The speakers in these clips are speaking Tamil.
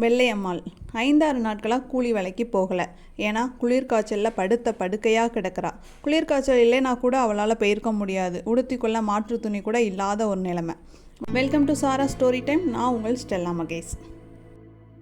வெள்ளையம்மாள். ஐந்தாறு நாட்களாக கூலி வேலைக்கு போகலை. ஏன்னா குளிர்காய்ச்சலில் படுத்த படுக்கையாக கிடக்கிறா. குளிர்காய்ச்சல் இல்லைனா கூட அவளால் போயிருக்க முடியாது. உடுத்திக்கொள்ள மாற்று துணி கூட இல்லாத ஒரு நிலைமை. Welcome to Sara story time நான் உங்கள் ஸ்டெல்லா மகேஷ்.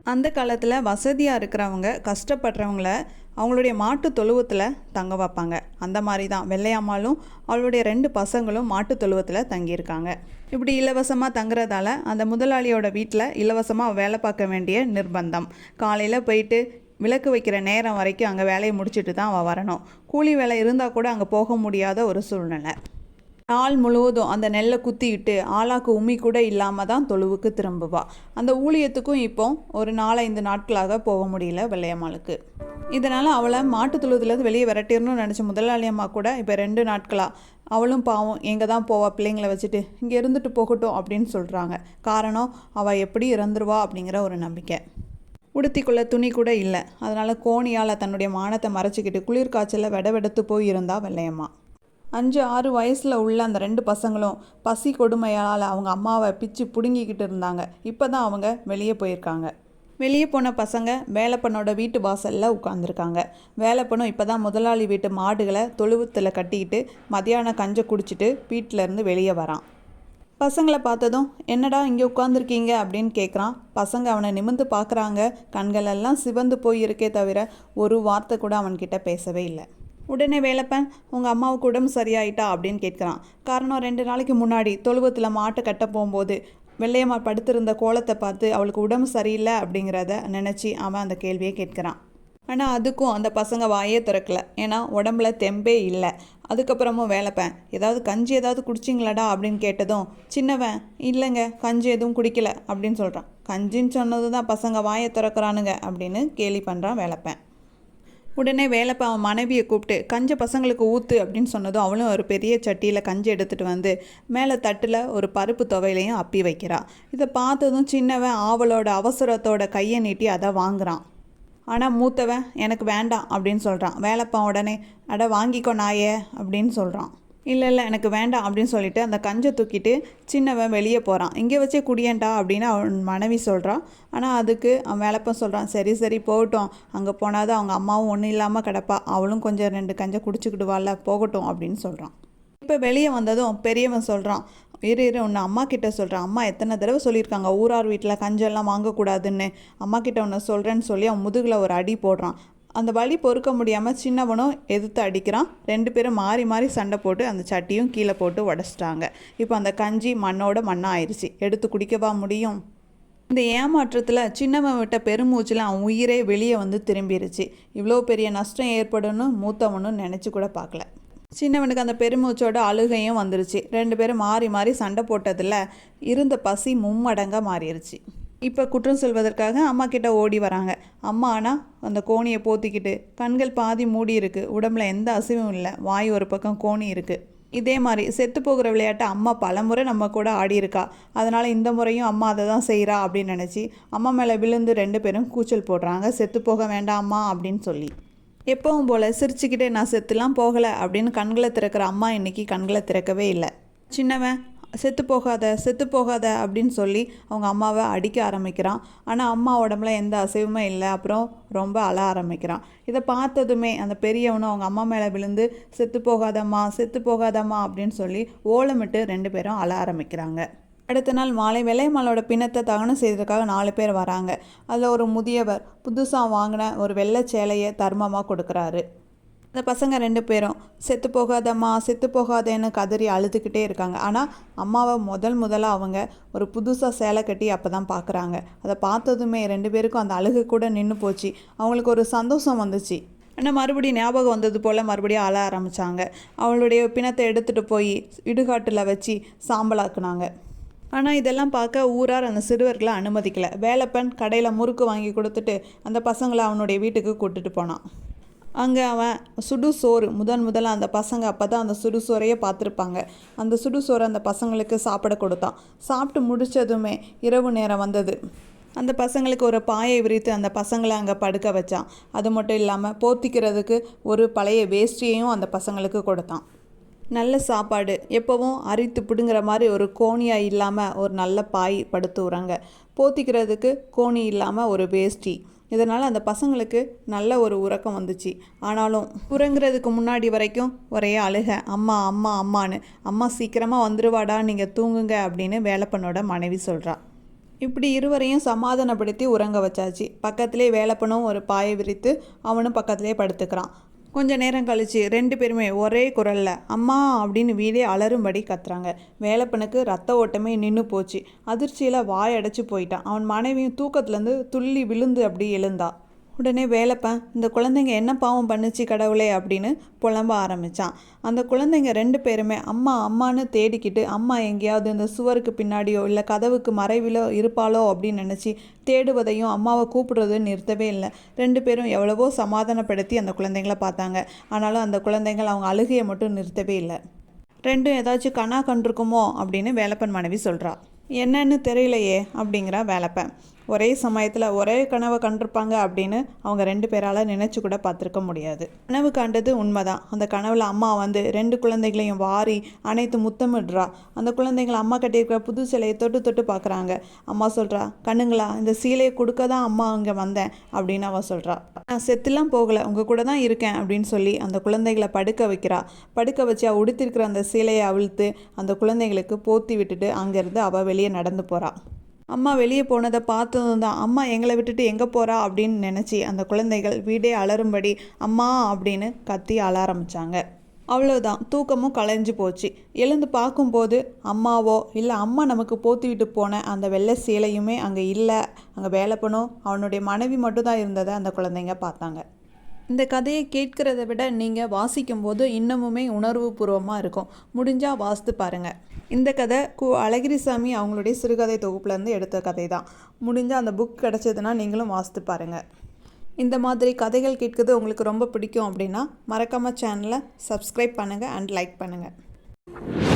அந்த காலத்தில் வசதியாக இருக்கிறவங்க கஷ்டப்படுறவங்கள அவங்களுடைய மாட்டு தொழுவத்தில் தங்க வைப்பாங்க. அந்த மாதிரி தான் வெள்ளையம்மாளும் அவளுடைய ரெண்டு பசங்களும் மாட்டு தொழுவத்தில் தங்கியிருக்காங்க. இப்படி இலவசமாக தங்குறதால அந்த முதலாளியோட வீட்டில் இலவசமாக வேலை பார்க்க வேண்டிய நிர்பந்தம். காலையில் போயிட்டு விளக்கு வைக்கிற நேரம் வரைக்கும் அங்கே வேலையை முடிச்சுட்டு தான் அவள் வரணும். கூலி வேலை இருந்தால் கூட அங்கே போக முடியாத ஒரு சூழ்நிலை. நாள் முழுவதும் அந்த நெல்லை குத்திட்டு ஆளாக்கு உமி கூட இல்லாமல் தான் தொழுவுக்கு திரும்புவா. அந்த ஊழியத்துக்கும் இப்போ ஒரு நாலஞ்சு நாட்களாக போக முடியல வெள்ளையம்மாளுக்கு. இதனால் அவளை மாட்டு தொழுவத்துலேருந்து வெளியே விரட்டிடணும்னு நினச்ச முதலாளி அம்மா கூட இப்போ ரெண்டு நாட்களாக அவளும் பாவம் எங்கே தான் போவா பிள்ளைங்கள வச்சுட்டு? இங்கே இருந்துட்டு போகட்டும் அப்படின்னு சொல்கிறாங்க காரணம் அவள் எப்படி இறந்துருவா அப்படிங்கிற ஒரு நம்பிக்கை. உடுத்திக்குள்ள துணி கூட இல்லை. அதனால் கோணியால் தன்னுடைய மானத்தை மறைச்சிக்கிட்டு குளிர் காய்ச்சலில் வெட வெடத்து போய் இருந்தா வெள்ளையம்மா. அஞ்சு ஆறு வயசில் உள்ள அந்த ரெண்டு பசங்களும் பசி கொடுமையால் அவங்க அம்மாவை பிச்சு பிடுங்கிக்கிட்டு இருந்தாங்க. இப்போ தான் அவங்க வெளியே போயிருக்காங்க. வெளியே போன பசங்க வேலைப்பனோட வீட்டு வாசலில் உட்காந்துருக்காங்க வேலைப்பனும் இப்போ தான் முதலாளி வீட்டு மாடுகளை தொழுவத்தில் கட்டிக்கிட்டு மதியானம் கஞ்சை குடிச்சிட்டு வீட்டிலேருந்து வெளியே வரான். பசங்களை பார்த்ததும் என்னடா இங்கே உட்காந்துருக்கீங்க அப்படின்னு கேட்குறான் பசங்க அவனை நிமிந்து பார்க்குறாங்க கண்கள் எல்லாம் சிவந்து போயிருக்கே தவிர ஒரு வார்த்தை கூட அவன்கிட்ட பேசவே இல்லை. உடனே வேலைப்பன் உங்கள் அம்மாவுக்கு உடம்பு சரியாயிட்டா? அப்படின்னு கேட்குறான். காரணம் ரெண்டு நாளைக்கு முன்னாடி தொழுவத்தில் மாட்டை கட்ட போகும்போது வெள்ளையம்மா படுத்திருந்த கோலத்தை பார்த்து அவளுக்கு உடம்பு சரியில்லை? அப்படிங்கிறத நினச்சி அவன் அந்த கேள்வியை கேட்குறான். ஆனால் அதுக்கும் அந்த பசங்க வாயே திறக்கல. ஏன்னா உடம்புல தெம்பே இல்லை. அதுக்கப்புறமும் வேலைப்பேன் ஏதாவது கஞ்சி ஏதாவது குடிச்சிங்களாடா? அப்படின்னு கேட்டதும் சின்னவன் இல்லைங்க கஞ்சி எதுவும் குடிக்கல. அப்படின்னு சொல்கிறான் கஞ்சின்னு சொன்னது தான் பசங்க வாயை திறக்கிறானுங்க அப்படின்னு கேலி பண்ணுறான் வேலைப்பேன் உடனே வேலைப்பா மனைவியை கூப்பிட்டு கஞ்ச பசங்களுக்கு ஊற்று அப்படின்னு சொன்னதும் அவளும் ஒரு பெரிய சட்டியில் கஞ்சி எடுத்துகிட்டு வந்து மேலே தட்டில் ஒரு பருப்பு துவையிலையும் அப்பி வைக்கிறா. இதை பார்த்ததும் சின்னவன் ஆவலோட அவசரத்தோட கையை நீட்டி அதை வாங்குறான். ஆனால் மூத்தவன் எனக்கு வேண்டாம் அப்படின்னு சொல்கிறான் வேலைப்பான் உடனே அட வாங்கிக்கோ நாயே அப்படின்னு சொல்கிறான் இல்லை இல்லை எனக்கு வேண்டாம் அப்படின்னு சொல்லிட்டு அந்த கஞ்சை தூக்கிட்டு சின்னவன் வெளியே போகிறான் இங்கே வச்சே குடியேன்டா அப்படின்னு அவன் மனைவி சொல்கிறான் ஆனால் அதுக்கு அவன் வேலைப்பன் சொல்கிறான் சரி சரி போகட்டும். அங்கே போனாதான் அவங்க அம்மாவும் ஒன்றும் இல்லாமல் கிடப்பா. அவளும் கொஞ்சம் ரெண்டு கஞ்சை குடிச்சுக்கிடுவாள்ல போகட்டும் அப்படின்னு சொல்கிறான் இப்போ வெளியே வந்ததும் பெரியவன் சொல்கிறான் இரு இரு உன்னை அம்மா கிட்ட சொல்கிறேன் அம்மா எத்தனை தடவை சொல்லியிருக்காங்க? ஊரார் வீட்டில் கஞ்செல்லாம் வாங்கக்கூடாதுன்னு. அம்மா கிட்ட உன்னை சொல்கிறேன்னு சொல்லி அவன் முதுகில் ஒரு அடி போடுறான். அந்த வலி பொறுக்க முடியாமல் சின்னவனும் எதிர்த்து அடிக்கிறான். ரெண்டு பேரும் மாறி மாறி சண்டை போட்டு அந்த சட்டியும் கீழே போட்டு உடச்சிட்டாங்க. இப்போ அந்த கஞ்சி மண்ணோட மண்ணாக ஆயிடுச்சு எடுத்து குடிக்கவா முடியும்? இந்த ஏமாற்றத்தில் சின்னவன் விட்ட பெருமூச்சில் அவன் உயிரே வெளியே வந்து திரும்பிடுச்சு இவ்வளோ பெரிய நஷ்டம் ஏற்படும்னு மூத்தவனும் நினச்சி கூட பார்க்கல. சின்னவனுக்கு அந்த பெருமூச்சோட அழுகையும் வந்துருச்சு. ரெண்டு பேரும் மாறி மாறி சண்டை போட்டதில் இருந்த பசி மும்மடங்காக மாறிடுச்சு இப்போ குற்றம் சொல்வதற்காக அம்மா கிட்ட ஓடி வராங்க. அம்மா ஆனால் அந்த கோணியை போத்திக்கிட்டு கண்கள் பாதி மூடி இருக்கு. உடம்புல எந்த அசைவும் இல்லை. வாய் ஒரு பக்கம் கோணி இருக்குது இதே மாதிரி செத்து போகிற விளையாட்டை அம்மா பலமுறை நம்ம கூட ஆடியிருக்கா அதனால் இந்த முறையும் அம்மா அதை தான் செய்கிறா அப்படின்னு நினச்சி அம்மா மேலே விழுந்து ரெண்டு பேரும் கூச்சல் போடுறாங்க. செத்து போக வேண்டாமா அப்படின்னு சொல்லி. எப்பவும் போல் சிரிச்சுக்கிட்டே நான் செத்துலாம் போகலை அப்படின்னு கண்களை திறக்கிற அம்மா இன்றைக்கி கண்களை திறக்கவே இல்லை. சின்னவன் செத்து போகாத செத்து போகாத அப்படின்னு சொல்லி அவங்க அம்மாவை அடிக்க ஆரம்பிக்கிறான். ஆனால் அம்மா உடம்புல எந்த அசைவுமே இல்லை. அப்புறம் ரொம்ப அழ ஆரம்பிக்கிறான். இதை பார்த்ததுமே அந்த பெரியவனும் அவங்க அம்மா மேலே விழுந்து செத்து போகாதம்மா செத்து போகாதம்மா அப்படின்னு சொல்லி ஓலமிட்டு ரெண்டு பேரும் அழ ஆரம்பிக்கிறாங்க. அடுத்த நாள் மாலை வெள்ளையம்மாளோட பிணத்தை தகனம் செய்ததுக்காக நாலு பேர் வராங்க. அதில் ஒரு முதியவர் புதுசாக வாங்கின ஒரு வெள்ளை சேலையை தர்மமாக கொடுக்குறாரு. அந்த பசங்க ரெண்டு பேரும் செத்து போகாதம்மா செத்து போகாதேன்னு கதறி அழுதுகிட்டே இருக்காங்க. ஆனால் அம்மாவை முதல் முதலாக அவங்க ஒரு புதுசாக சேலை கட்டி அப்போ தான் பார்க்குறாங்க அதை பார்த்ததுமே ரெண்டு பேருக்கும் அந்த அழுகு கூட நின்று போச்சு. அவங்களுக்கு ஒரு சந்தோஷம் வந்துச்சு. ஆனால் மறுபடியும் ஞாபகம் வந்தது போல் மறுபடியும் அழ ஆரம்பித்தாங்க அவளுடைய பிணத்தை எடுத்துகிட்டு போய் இடுகாட்டில் வச்சு சாம்பலாக்குனாங்க. ஆனால் இதெல்லாம் பார்க்க ஊரார் அந்த சிறுவர்களை அனுமதிக்கலை. வேலைப்பன் கடையில் முறுக்கு வாங்கி கொடுத்துட்டு அந்த பசங்களை அவனுடைய வீட்டுக்கு கூட்டிட்டு போனான். அங்கே அவன் சுடு சோறு முதன் முதல்ல அந்த பசங்க அப்போ தான் அந்த சுடு சோறையே பார்த்துருப்பாங்க. அந்த சுடு சோறு அந்த பசங்களுக்கு சாப்பிட கொடுத்தான். சாப்பிட்டு முடித்ததுமே இரவு நேரம் வந்தது. அந்த பசங்களுக்கு ஒரு பாயை விரித்து அந்த பசங்களை அங்கே படுக்க வச்சான். அது மட்டும் இல்லாமல் போத்திக்கிறதுக்கு ஒரு பழைய வேஷ்டியையும் அந்த பசங்களுக்கு கொடுத்தான். நல்ல சாப்பாடு. எப்போவும் அரித்து பிடுங்குற மாதிரி ஒரு கோணியாக இல்லாமல் ஒரு நல்ல பாய் படுத்து உறங்க போத்திக்கிறதுக்கு கோணி இல்லாமல் ஒரு வேஷ்டி. இதனால் அந்த பசங்களுக்கு நல்ல ஒரு உறக்கம் வந்துச்சு. ஆனாலும் உறங்குறதுக்கு முன்னாடி வரைக்கும் ஒரே அழுக. அம்மா அம்மா அம்மான்னு. அம்மா சீக்கிரமாக வந்துருவாடா நீங்கள் தூங்குங்க அப்படின்னு வேலப்பனோட மனைவி சொல்கிறா இப்படி இருவரையும் சமாதானப்படுத்தி உறங்க வச்சாச்சு. பக்கத்திலே வேலப்பனும் ஒரு பாயை விரித்து அவனும் பக்கத்திலே படுத்துக்கிறான். கொஞ்ச நேரம் கழிச்சு ரெண்டு பேருமே ஒரே குரலில் அம்மா அப்படின்னு வீடே அலறும்படி கத்துறாங்க. வேலப்பனுக்கு ரத்த ஓட்டமே நின்று போச்சு. அதிர்ச்சியில் வாய் அடைச்சி போயிட்டான். அவன் மனைவியும் தூக்கத்துலேருந்து துள்ளி விழுந்து அப்படி எழுந்தா. உடனே வேலைப்பன் இந்த குழந்தைங்க என்ன பாவம் பண்ணுச்சு கடவுளே அப்படின்னு புலம்ப ஆரம்பித்தான் அந்த குழந்தைங்க ரெண்டு பேருமே அம்மா அம்மான்னு தேடிக்கிட்டு அம்மா எங்கேயாவது இந்த சுவருக்கு பின்னாடியோ இல்லை கதவுக்கு மறைவிலோ இருப்பாளோ அப்படின்னு நினச்சி தேடுவதையும் அம்மாவை கூப்பிடுறதையும் நிறுத்தவே இல்லை. ரெண்டு பேரும் எவ்வளவோ சமாதானப்படுத்தி அந்த குழந்தைங்கள பார்த்தாங்க. ஆனாலும் அந்த குழந்தைங்கள் அவங்க அழுகையை மட்டும் நிறுத்தவே இல்லை. ரெண்டும் ஏதாச்சும் கண்ணா கண்டிருக்குமோ அப்படின்னு வேலப்பன் மனைவி சொல்கிறா என்னன்னு தெரியலையே அப்படிங்கிறா வேலப்பன். ஒரே சமயத்தில் ஒரே கனவை கண்டிருப்பாங்க அப்படின்னு அவங்க ரெண்டு பேரால் நினச்சி கூட பார்த்துருக்க முடியாது. கனவு கண்டது உண்மைதான். அந்த கனவில் அம்மா வந்து ரெண்டு குழந்தைகளையும் வாரி அனைத்து முத்தமிடுறா. அந்த குழந்தைங்கள அம்மா கட்டியிருக்கிற புது சிலையை தொட்டு தொட்டு பார்க்குறாங்க. அம்மா சொல்கிறா கண்ணுங்களா இந்த சீலையை கொடுக்க தான் அம்மா அங்கே வந்தேன் அப்படின்னு அவள் சொல்கிறா நான் செத்துலாம் போகலை உங்கள் கூட தான் இருக்கேன் அப்படின்னு சொல்லி அந்த குழந்தைகளை படுக்க வைக்கிறா. படுக்க வச்சு அவள் உடுத்திருக்கிற அந்த சீலையை அவிழ்த்து அந்த குழந்தைகளுக்கு போத்தி விட்டுட்டு அங்கேருந்து அவள் வெளியே நடந்து போகிறாள் அம்மா வெளியே போனதை பார்த்ததும் தான் அம்மா எங்களை விட்டுட்டு எங்கே போகிறா அப்படின்னு நினச்சி அந்த குழந்தைகள் வீடே அலறும்படி அம்மா அப்படின்னு கத்தி அழ ஆரம்பித்தாங்க அவ்வளோதான் தூக்கமும் கலைஞ்சு போச்சு. எழுந்து பார்க்கும்போது அம்மாவோ? இல்லை அம்மா நமக்கு போத்தி விட்டு போன அந்த வெள்ளை சேலையுமே அங்கே இல்லை. அங்கே வேலை பண்ணும். அவனுடைய மனைவி மட்டும்தான் இருந்ததை அந்த குழந்தைங்க பார்த்தாங்க. இந்த கதையை கேட்கிறத விட நீங்கள் வாசிக்கும்போது இன்னமுமே உணர்வுபூர்வமாக இருக்கும். முடிஞ்சால் வாசித்து பாருங்கள் இந்த கதை கு அழகிரிசாமி அவங்களுடைய சிறுகதை தொகுப்புலேருந்து எடுத்த கதை தான் முடிஞ்சால் அந்த புக் கிடச்சதுன்னா நீங்களும் வாசித்து பாருங்கள் இந்த மாதிரி கதைகள் கேட்குறது உங்களுக்கு ரொம்ப பிடிக்கும் அப்படின்னா மறக்காமல் சேனலை சப்ஸ்கிரைப் பண்ணுங்கள் அண்ட் லைக் பண்ணுங்கள்